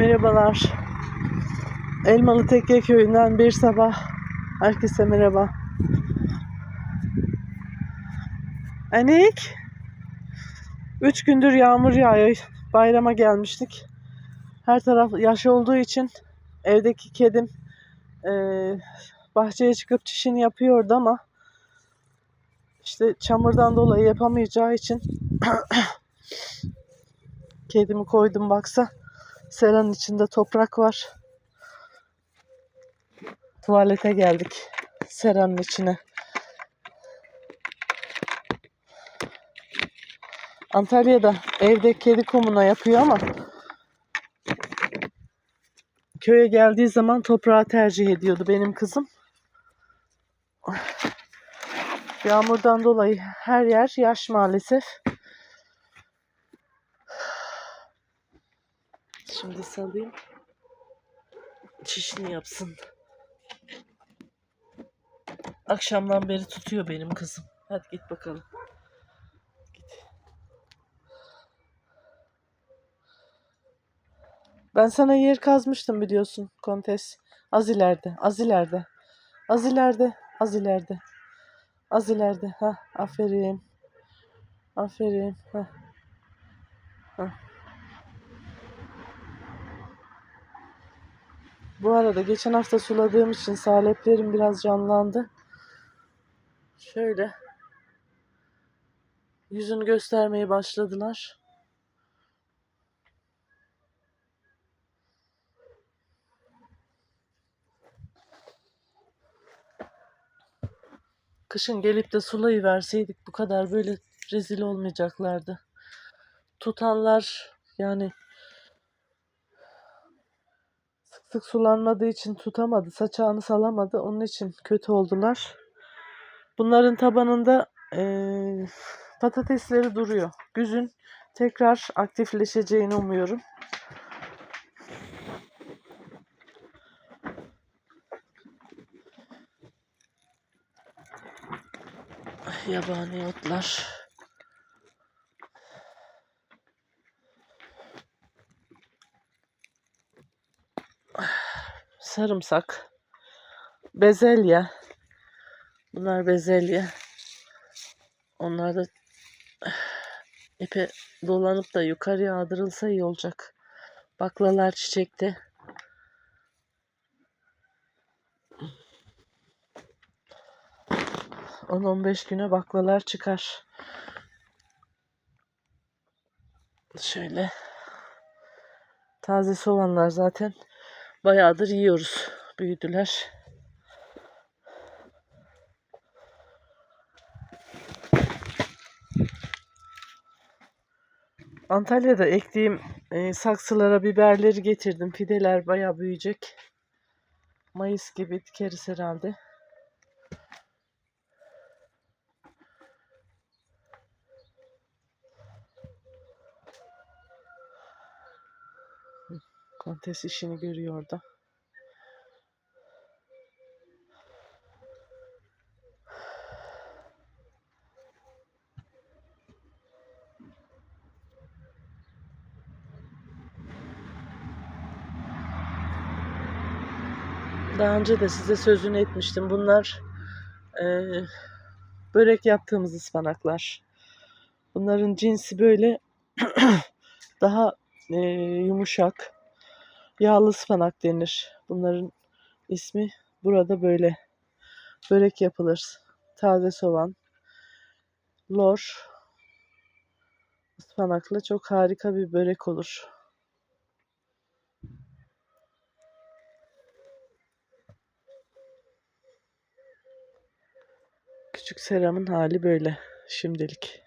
Merhabalar. Elmalı Tekke köyünden bir sabah. Herkese merhaba. Anik. Üç gündür yağmur yağıyor. Bayrama gelmiştik. Her taraf yaş olduğu için evdeki kedim eee, bahçeye çıkıp çişini yapıyordu ama işte çamurdan dolayı yapamayacağı için kedimi koydum baksa. Seranın içinde toprak var. Tuvalete geldik. Seranın içine. Antalya'da evde kedi kumuna yapıyor ama köye geldiği zaman toprağı tercih ediyordu benim kızım. Yağmurdan dolayı her yer yaş maalesef. Şimdi salayım. Çişini yapsın. Akşamdan beri tutuyor benim kızım. Hadi git bakalım. Git. Ben sana yer kazmıştım biliyorsun kontes. Az ileride, az ileride. Az ileride, az ileride. Az ileride. Ha, aferin. Aferin. Ha. Ha. Bu arada geçen hafta suladığım için saleplerim biraz canlandı. Şöyle. Yüzünü göstermeye başladılar. Kışın gelip de sulayı verseydik bu kadar böyle rezil olmayacaklardı. Tutanlar yani sık sulanmadığı için tutamadı, saçağını salamadı. Onun için kötü oldular. Bunların tabanında eee, patatesleri duruyor. Güzün tekrar aktifleşeceğini umuyorum. Yabani otlar. Sarımsak. Bezelye. Bunlar bezelye. Onlar da ipe dolanıp da yukarıya aldırılsa iyi olacak. Baklalar çiçekte. On 15 güne baklalar çıkar. Şöyle. Taze soğanlar zaten bayağıdır yiyoruz. Büyüdüler. Antalya'da ektiğim e, saksılara biberleri getirdim. Fideler bayağı büyüyecek. Mayıs gibi dikeriz herhalde. Kontes işini görüyor orada. Daha önce de size sözünü etmiştim. Bunlar eee, börek yaptığımız ıspanaklar. Bunların cinsi böyle daha eee, yumuşak. Yağlı ıspanak denir. Bunların ismi burada böyle. Börek yapılır. Taze soğan, lor, ıspanakla çok harika bir börek olur. Küçük seramın hali böyle şimdilik.